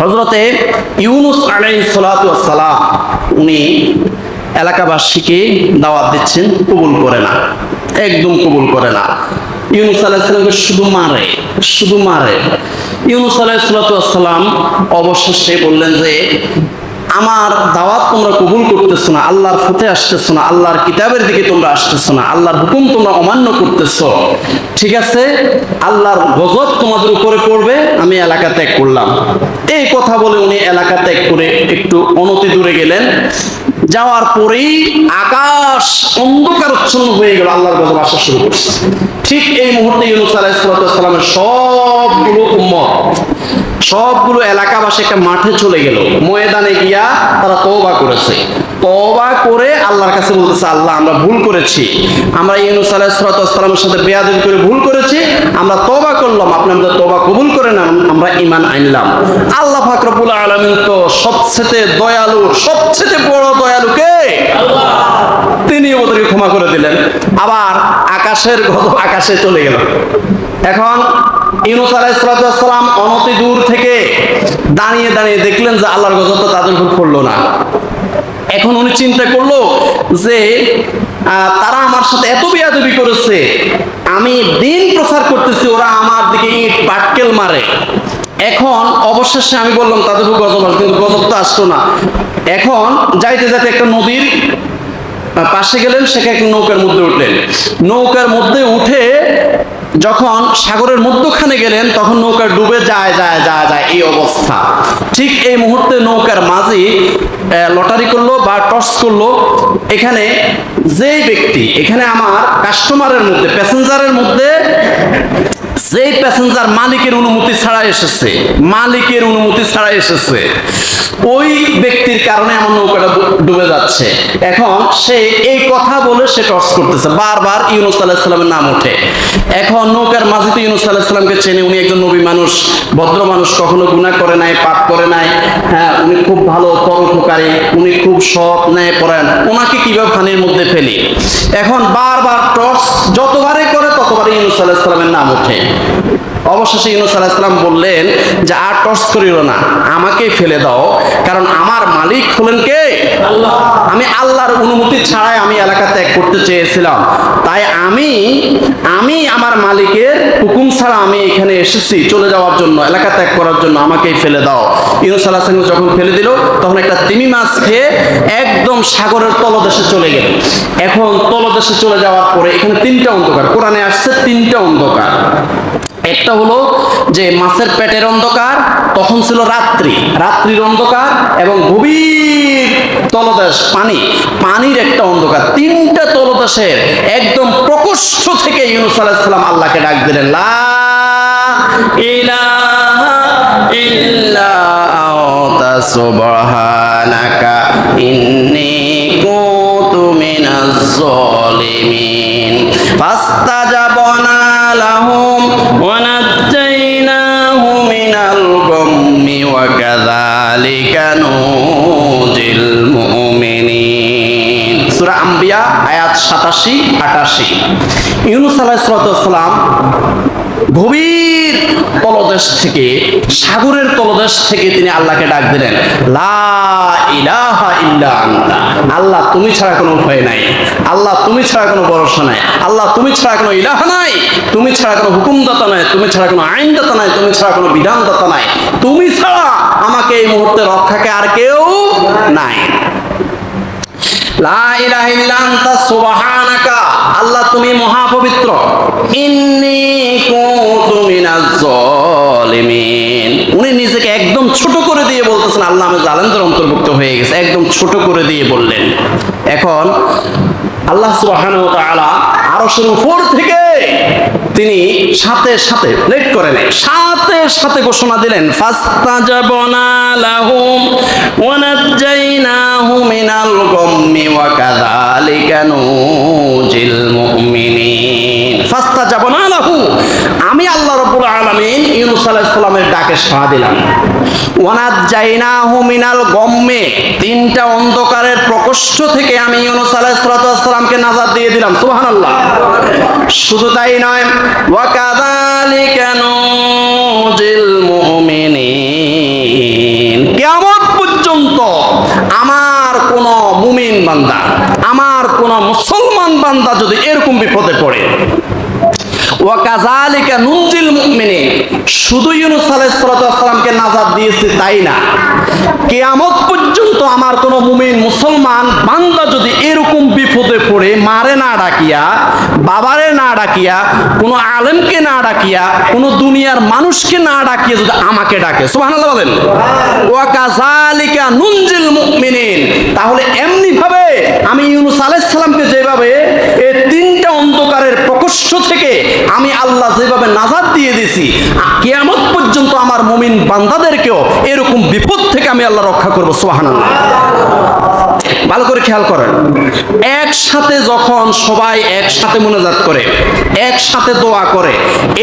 হজরতে ইউনুস আলাই সালাম, উনি এলাকাবাসীকে দাওয়াত দিচ্ছেন, কবুল করে না। একদম কবুল করে না। ইউনুস আলাইসালামকে শুধু মারে শুধু মারে। ইউনুস আলাইসালাম অবশেষে বললেন যে আমার দাওয়াত তোমরা কবুল করতেছো না, আল্লাহর ফতে আসতেছো না, আল্লাহর কিতাবের দিকে তোমরা আসতেছো না, আল্লাহর হুকুম তোমরা অমান্য করতেছো। ঠিক আছে? আল্লাহর গজব তোমাদের উপরে পড়বে, আমি এলাকা ত্যাগ করলাম। এই কথা বলে উনি এলাকা ত্যাগ করে একটু অনতি দূরে গেলেন। যাওয়ার পরেই আকাশ অন্ধকারচ্ছন্ন হয়ে গেল, আল্লাহর গজব আসা শুরু করছে। ঠিক এই মুহূর্তে ইউনুস আলাইসালামের সবগুলো উম্মত সবগুলো এলাকাবাসী একটা মাঠে চলে গেল। ময়দানে গিয়া তারা তওবা করেছে। তওবা করে আল্লাহর কাছে বলতেছে আল্লাহ আমরা ভুল করেছি। আমরা ইউনুস আলাইহিসসালামের সাথে বেয়াদবি করে ভুল করেছি। আমরা তওবা করলাম। আপনি আমাদের তওবা কবুল করে নেন আমরা ঈমান আনলাম। আল্লাহ পাক রব্বুল আলামিন তো সবচেয়ে দয়ালু সবচেয়ে বড় দয়ালু কে? আল্লাহ। তিনি ওদেরকে ক্ষমা করে দিলেন। আবার আকাশের গজব আকাশে চলে গেল। এখন ইউনুস আলাইসালাম অনতি দূর থেকে দাঁড়িয়ে দাঁড়িয়ে দেখলেন যে আল্লাহর গজবটা তাদের উপর পড়ল না। এখন উনি চিন্তা করল যে তারা আমার সাথে এত করেছে, আমি দিন প্রচার করতেছি, ওরা আমার দিকে ইট পাটকেল মারে। এখন অবশেষে আমি বললাম, তাদের গজব কিন্তু গজব তো আসতো না। এখন যাইতে যাইতে একটা নদীর পাশে গেলেন, সেখানে একটা নৌকার মধ্যে উঠলেন। নৌকার মধ্যে উঠে যখন সাগরের মধ্যখানে গেলেন, তখন নৌকার ডুবে যায় যায় যায় যায়, এই অবস্থা। ঠিক এই মুহূর্তে নৌকার মাঝি লটারি করল বা টস করল। এখানে যেই ব্যক্তি, এখানে আমার কাস্টমারের মধ্যে প্যাসেঞ্জারের মধ্যে যেই প্যাসেঞ্জার মালিকের অনুমতি ছাড়া এসেছে, মালিকের অনুমতি ছাড়া এসেছে, ওই ব্যক্তির কারণে আমার নৌকাটা ডুবে যাচ্ছে। এখন সে এই কথা বলে সে টর্চ করতেছে, বারবার ইউনুস আলাহিসাল্লামের নাম ওঠে। এখন নৌকার মাঝে তো ইউনুস আলাহিসাল্লামকে চেনে, উনি একজন নবী মানুষ, ভদ্র মানুষ, কখনো গুণা করে নাই, পাপ করে নাই হ্যাঁ উনি খুব ভালো, পরোপকারী, উনি খুব সৎ ন্যায় পরায়ণ ওনাকে কীভাবে পানির মধ্যে ফেলি? এখন বারবার টর্চ, যতবারই করে ততবারই ইউনুস আলাহিসাল্লামের নাম ওঠে। অবশেষে ইউনুস আলাহিসাল্লাম বললেন যে, আর টস করিল না, আমাকে ফেলে দাও, কারণ আমার মালিক হলেন কে? আল্লাহ আমি আল্লাহর অনুমতি ছাড়াই আমি এলাকা ত্যাগ করতে চেয়েছিলাম। তাই আমি আমি আমার মালিকের ছাড়া আমি এখানে এসেছি চলে যাওয়ার জন্য, এলাকা ত্যাগ করার জন্য, আমাকেই ফেলে দাও। ইউনুস আলাহিসাল্লাম যখন ফেলে দিল, তখন একটা তিমি মাছ খেয়ে একদম সাগরের তলদেশে চলে গেল। এখন তলদেশে চলে যাওয়ার পরে এখানে তিনটা অন্ধকার। কোরআনে আসছে তিনটা অন্ধকার। একটা হলো যে মাছের পেটের অন্ধকার, তখন ছিল রাত্রি। রাত্রির অন্ধকার এবং গভীর তলদেশ, পানি। পানির একটা অন্ধকার। তিনটা তলদেশের একদম প্রকোষ্ঠ থেকে ইউনুস আলাইসাল্লাম আল্লাহকে ডাক দিলেন, লা সুবহানাকা ইন্নী কুনতু মিনাজ জালিমিন ফাস্তাজাবনা কাযালিকা নুজিল মুমিনিন। সূরা আম্বিয়া, আয়াত 87 88 ইউনুস আলাইহিস সালাম গভীর তলদেশ থেকে, সাগরের তলদেশ থেকে তিনি আল্লাহকে ডাক দিলেন আল্লাহ, তুমি ছাড়া কোনো উপায় নাই। আল্লাহ, তুমি ছাড়া কোনো ভরসা নাই। আল্লাহ, তুমি ছাড়া কোনো ইলাহা নাই। তুমি ছাড়া কোনো হুকুমদাতা নাই। তুমি ছাড়া কোনো আইনদাতা নাই। তুমি ছাড়া কোনো বিধানদাতা নাই। তুমি ছাড়া আমাকে এই মুহূর্তে রক্ষাকে আর কেউ নাই। আল্লাহ তুমি উনি নিজেকে একদম ছোট করে দিয়ে বলতেছেন, আল্লাহ আমি অন্তর্ভুক্ত হয়ে গেছে, একদম ছোট করে দিয়ে বললেন। এখন আল্লাহ ওয়া তাআলা আরশের উপর থেকে তিনি সাথে সাথে লেট করে নেয় সাথে সাথে ঘোষণা দিলেন, ফাস্তাজাবনা লাহুম না নাজ্জাইনাহু মিনাল গাম্মি ওয়া কাযালিকা নুজিল মুমিনিন। যাব লাহু আমি আল্লাহ রব্বুল আলমিন ইউনুস আলাইসাল্লামের ডাকে সাড়া দিলাম। ওনার জাইনাহু মিনাল গম্মে, তিনটা অন্ধকারের প্রকোষ্ঠ থেকে আমি ইউনুস সালামকে নাজার দিয়ে দিলাম, সুবহানাল্লাহ। শুধু তাই নয় ওয়া কেন নুজিল মুমিনিন। কেমন পর্যন্ত আমার কোন মুমিন বান্দা, আমার কোন মুসলমান বান্দা যদি এরকম বিপদে পড়ে ওয়াকাজালিকা নুনজিল মুমিনিন। শুধু ইউনুস আলাইহিস সালামকে নাজাত দিয়েছে তাই না? কিয়ামত পর্যন্ত আমার কোন মুমিন মুসলমান বান্দা যদি এরকম বিপদে পড়ে, মারে না ডাকিয়া, বাবারে না ডাকিয়া, কোনো আলেমকে না ডাকিয়া, কোনো দুনিয়ার মানুষকে না ডাকিয়ে যদি আমাকে ডাকে, সুবহানাল্লাহ বলেন। ওয়াকাজালিকা নুনজিল মুমিনিন। তাহলে এমনি ভাবে আমি ইউনুস আলাইহিস যেভাবে এই তিনটা মুমিন বান্দাদেরকেও এরকম বিপদ থেকে আমি আল্লাহ রক্ষা করব সুবহানাল্লাহ। ভালো করে খেয়াল করেন। একসাথে যখন সবাই একসাথে মোনাজাত করে, একসাথে দোয়া করে,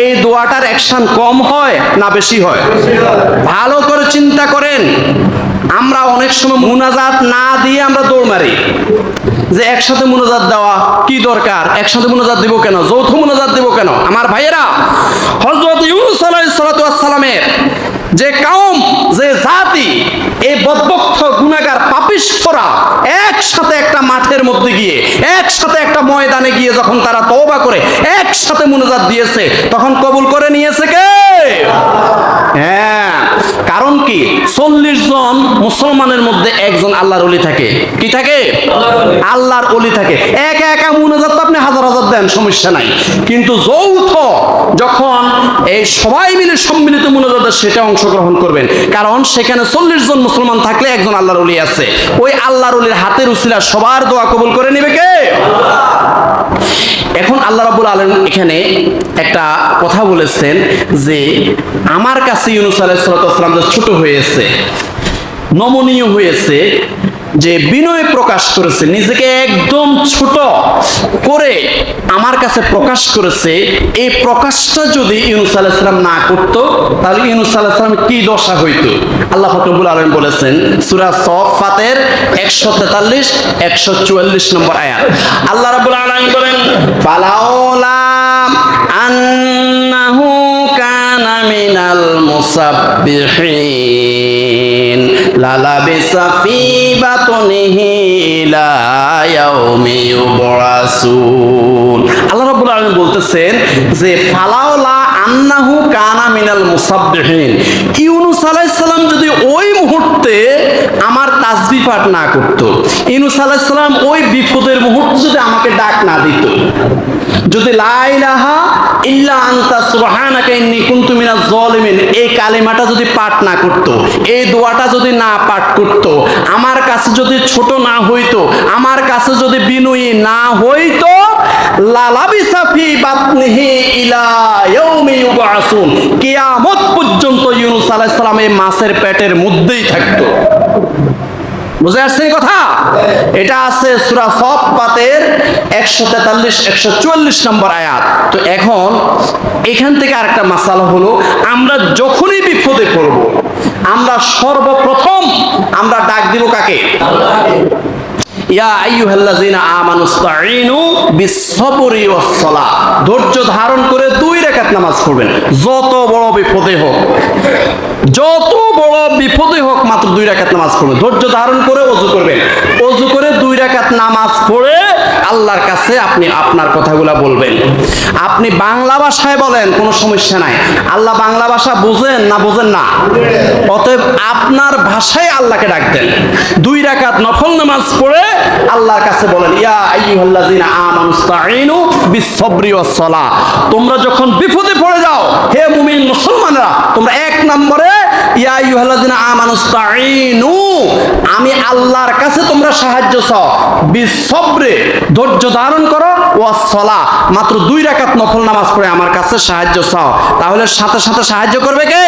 এই দোয়াটার অ্যাকশন কম হয় না বেশি হয়? ভালো করে চিন্তা করেন, আমরা অনেক সময় মুনাজাত না দিয়ে আমরা দৌড় মারি। যে একসাথে মুনাজাত দেওয়া কি দরকার? একসাথে মুনাজাত দিব কেন? যৌথ মুনাজাত দিব কেন? আমার ভাইয়েরা, হযরত ইউনূস আলাইহিস সালাতু ওয়াস সালামের যে কাউম, যে জাতি এই বদবক্ষ গুণাগার পাপিষ্ঠরা একসাথে একটা মাঠের মধ্যে গিয়ে, একসাথে একটা ময়দানে গিয়ে যখন তারা তওবা করে, একসাথে মুনাজাত দিয়েছে, তখন কবুল করে নিয়েছে কে? হ্যাঁ। কারণ কি? চল্লিশ জন মুসলমানের মধ্যে একজন আল্লাহর অলি থাকে। কি থাকে? আল্লাহর অলি থাকে। একা একা মুনাজাত তো আপনি হাজার হাজার দেন, সমস্যা নাই। কিন্তু যৌথ যখন এই সবাই মিলে সম্মিলিত মুনাজাতে সেটা অংশগ্রহণ করবেন, কারণ সেখানে চল্লিশ জন মুসলমান থাকলে একজন আল্লাহর অলি আছে। ওই আল্লাহর অলির হাতের উসিলা সবার দোয়া কবুল করে নিবে কে? এখন আল্লাহ রাবুল আলম এখানে একটা কথা বলেছেন যে আমার কাছে ইউনুস আলাইসালাম যে ছোট হয়েছে, নমনীয় হয়েছে, যে বিনয় প্রকাশ করেছে, নিজেকে একদম ছোট করে আমার কাছে প্রকাশ করেছে, এই প্রকাশটা যদি ইউনুস আলাইসালাম না করত, তাহলে ইউনুস আলাইসালাম কি দশা হইতো? আল্লাহ ফকরবুল আলম বলেছেন, সুরা সফাতের একশো তেতাল্লিশ, একশো চুয়াল্লিশ নম্বর আয়াত। আল্লাহ রাবুল আলম বলেন, ফালাওলা আন্নাহু কানা মুসাব্বিহিন, লালাবিসা ফি বাতনিহি লা ইয়াউমি ইউবরাসুন আল্লাহ বলতেছেন যে, ফালাওলা আন্নাহু কানা মিনাল মুসাব্বিহিন। ইউনুস যদি ওই মুহূর্তে আমার তাসবিহ পাঠ না করত। ইনুস আলাইহিস সালাম ওই বিপদের মুহূর্তে যদি আমাকে ডাক না দিত। যদি লা ইলাহা ইল্লা আনতা সুবহানাকা ইন্নী কুনতু মিনাজ জালিমিন এই কালিমাটা যদি পাঠ না করত, এই দোয়াটা যদি না পাঠ করত, আমার কাছে যদি ছোট না হইতো, আমার কাছে যদি বিনয়ী না হইতো, লালাবিসা ফি বাতনিহি ইলা ইয়াউমি ইউবআসুন কিয়ামত পর্যন্ত ইউনুস আলাইহিস সালাম এই মাছের পেটের মধ্যেই থাকতো। বুঝে আসছে কথা? এটা আছে সুরা সব পাতের একশো তেতাল্লিশ, একশো চুয়াল্লিশ নম্বর আয়াত। তো এখন এখান থেকে আরেকটা মাসালা হলো, আমরা যখনই বিপদে পড়ব, আমরা সর্বপ্রথম আমরা ডাক দিব কাকে? ধৈর্য ধারণ করে দুই রাকাত নামাজ পড়বেন। যত বড় বিপদে হোক, যত বড় বিপদে হোক মাত্র দুই রাকাত নামাজ পড়বেন। ধৈর্য ধারণ করে ওযু করবেন। ওযু করে দুই রাকাত নামাজ পড়ে আল্লাহর কাছে আপনি আপনার কথাগুলো বলবেন। আপনি বাংলা ভাষায় বলেন, কোনো সমস্যা নাই। আল্লাহ বাংলা ভাষা বুঝেন না বুঝেন না? অতএব আপনার ভাষায় আল্লাহকে ডাক দেন। দুই রাকাত নফল নামাজ পড়ে আল্লাহর কাছে বলেন, ইয়া আইয়ুহাল্লাযিনা বিসসবরি তোমরা যখন বিপদে পড়ে যাও, হে মুমিন মুসলমানরা, তোমরা এক নম্বরে, ইয়া আইয়ুহাল্লাযিনা আমি আল্লাহর কাছে তোমরা সাহায্য চাও। বিসসবরে, ধৈর্য ধারণ করো, ওয়াস-সালাহ। মাত্র দুই রাকাত নফল নামাজ পড়ে আমার কাছে সাহায্য চাও। তাহলে সাথে সাথে সাহায্য করবে কে?